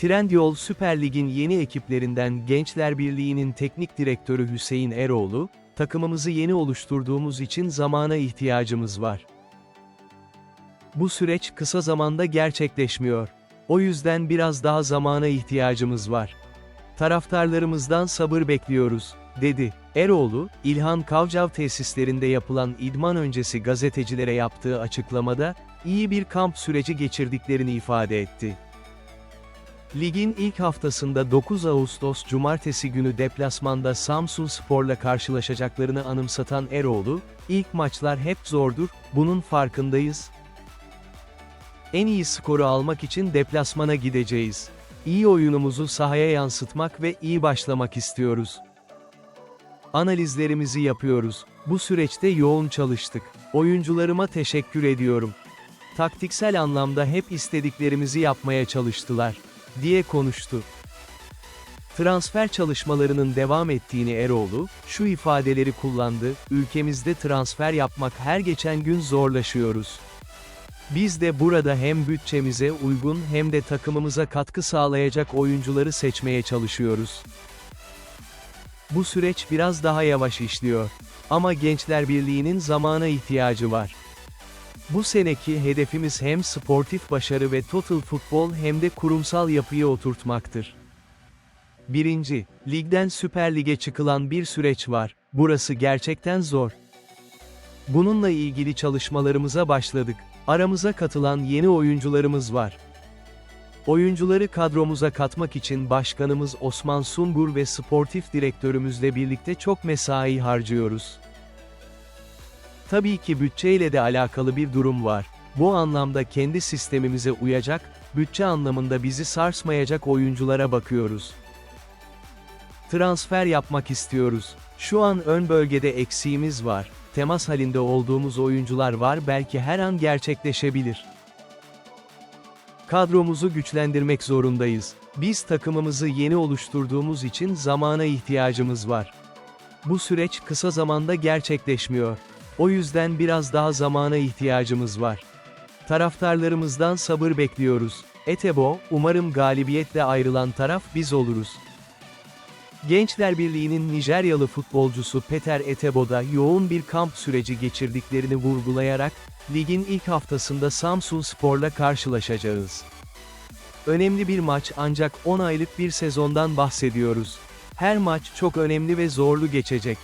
Trendyol Süper Lig'in yeni ekiplerinden Gençler Birliği'nin teknik direktörü Hüseyin Eroğlu, takımımızı yeni oluşturduğumuz için zamana ihtiyacımız var. Bu süreç kısa zamanda gerçekleşmiyor. O yüzden biraz daha zamana ihtiyacımız var. Taraftarlarımızdan sabır bekliyoruz, dedi. Eroğlu, İlhan Kavcav tesislerinde yapılan idman öncesi gazetecilere yaptığı açıklamada, iyi bir kamp süreci geçirdiklerini ifade etti. Ligin ilk haftasında 9 Ağustos Cumartesi günü deplasmanda Samsun Spor'la karşılaşacaklarını anımsatan Eroğlu, ilk maçlar hep zordur, bunun farkındayız. En iyi skoru almak için deplasmana gideceğiz. İyi oyunumuzu sahaya yansıtmak ve iyi başlamak istiyoruz. Analizlerimizi yapıyoruz. Bu süreçte yoğun çalıştık. Oyuncularıma teşekkür ediyorum. Taktiksel anlamda hep istediklerimizi yapmaya çalıştılar, diye konuştu. Transfer çalışmalarının devam ettiğini Eroğlu, şu ifadeleri kullandı, ülkemizde transfer yapmak her geçen gün zorlaşıyoruz. Biz de burada hem bütçemize uygun hem de takımımıza katkı sağlayacak oyuncuları seçmeye çalışıyoruz. Bu süreç biraz daha yavaş işliyor. Ama Gençler Birliği'nin zamana ihtiyacı var. Bu seneki hedefimiz hem sportif başarı ve total futbol hem de kurumsal yapıyı oturtmaktır. 1. Ligden Süper Lig'e çıkılan bir süreç var. Burası gerçekten zor. Bununla ilgili çalışmalarımıza başladık. Aramıza katılan yeni oyuncularımız var. Oyuncuları kadromuza katmak için başkanımız Osman Sungur ve sportif direktörümüzle birlikte çok mesai harcıyoruz. Tabii ki bütçeyle de alakalı bir durum var. Bu anlamda kendi sistemimize uyacak, bütçe anlamında bizi sarsmayacak oyunculara bakıyoruz. Transfer yapmak istiyoruz. Şu an ön bölgede eksiğimiz var. Temas halinde olduğumuz oyuncular var belki her an gerçekleşebilir. Kadromuzu güçlendirmek zorundayız. Biz takımımızı yeni oluşturduğumuz için zamana ihtiyacımız var. Bu süreç kısa zamanda gerçekleşmiyor. O yüzden biraz daha zamana ihtiyacımız var. Taraftarlarımızdan sabır bekliyoruz. Etebo, umarım galibiyetle ayrılan taraf biz oluruz. Gençler Birliği'nin Nijeryalı futbolcusu Peter Etebo'da yoğun bir kamp süreci geçirdiklerini vurgulayarak, ligin ilk haftasında Samsun Spor'la karşılaşacağız. Önemli bir maç ancak 10 aylık bir sezondan bahsediyoruz. Her maç çok önemli ve zorlu geçecek.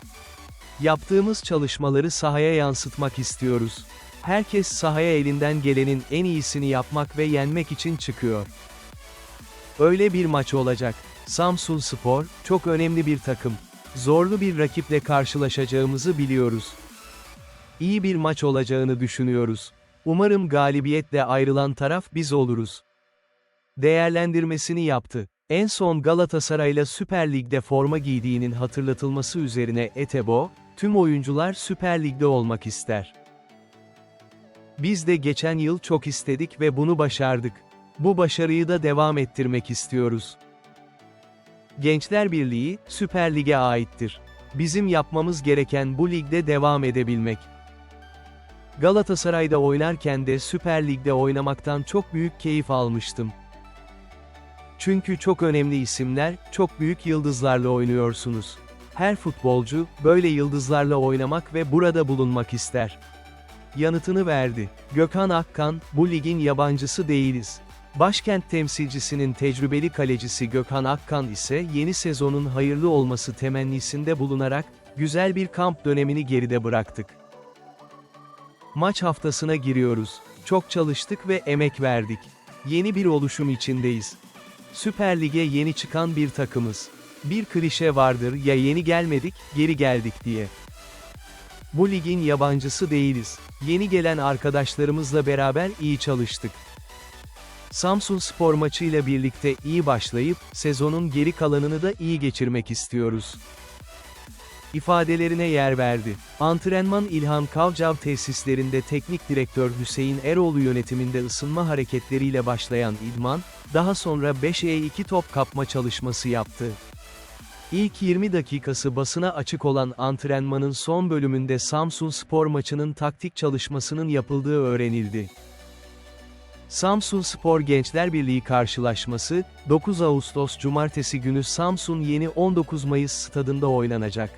Yaptığımız çalışmaları sahaya yansıtmak istiyoruz. Herkes sahaya elinden gelenin en iyisini yapmak ve yenmek için çıkıyor. Öyle bir maç olacak. Samsun Spor, çok önemli bir takım. Zorlu bir rakiple karşılaşacağımızı biliyoruz. İyi bir maç olacağını düşünüyoruz. Umarım galibiyetle ayrılan taraf biz oluruz. Değerlendirmesini yaptı. En son Galatasaray'la Süper Lig'de forma giydiğinin hatırlatılması üzerine Etebo, tüm oyuncular Süper Lig'de olmak ister. Biz de geçen yıl çok istedik ve bunu başardık. Bu başarıyı da devam ettirmek istiyoruz. Gençler Birliği, Süper Lig'e aittir. Bizim yapmamız gereken bu ligde devam edebilmek. Galatasaray'da oynarken de Süper Lig'de oynamaktan çok büyük keyif almıştım. Çünkü çok önemli isimler, çok büyük yıldızlarla oynuyorsunuz. Her futbolcu, böyle yıldızlarla oynamak ve burada bulunmak ister. Yanıtını verdi. Gökhan Akkan, bu ligin yabancısı değiliz. Başkent temsilcisinin tecrübeli kalecisi Gökhan Akkan ise yeni sezonun hayırlı olması temennisinde bulunarak, güzel bir kamp dönemini geride bıraktık. Maç haftasına giriyoruz. Çok çalıştık ve emek verdik. Yeni bir oluşum içindeyiz. Süper Lig'e yeni çıkan bir takımız. Bir klişe vardır ya yeni gelmedik, geri geldik diye. Bu ligin yabancısı değiliz. Yeni gelen arkadaşlarımızla beraber iyi çalıştık. Samsun Spor maçıyla birlikte iyi başlayıp, sezonun geri kalanını da iyi geçirmek istiyoruz. İfadelerine yer verdi. Antrenman İlhan Kavcav tesislerinde teknik direktör Hüseyin Eroğlu yönetiminde ısınma hareketleriyle başlayan idman, daha sonra 5'e 2 top kapma çalışması yaptı. İlk 20 dakikası basına açık olan antrenmanın son bölümünde Samsun Spor maçının taktik çalışmasının yapıldığı öğrenildi. Samsun Spor Gençler Birliği karşılaşması, 9 Ağustos Cumartesi günü Samsun Yeni 19 Mayıs stadında oynanacak.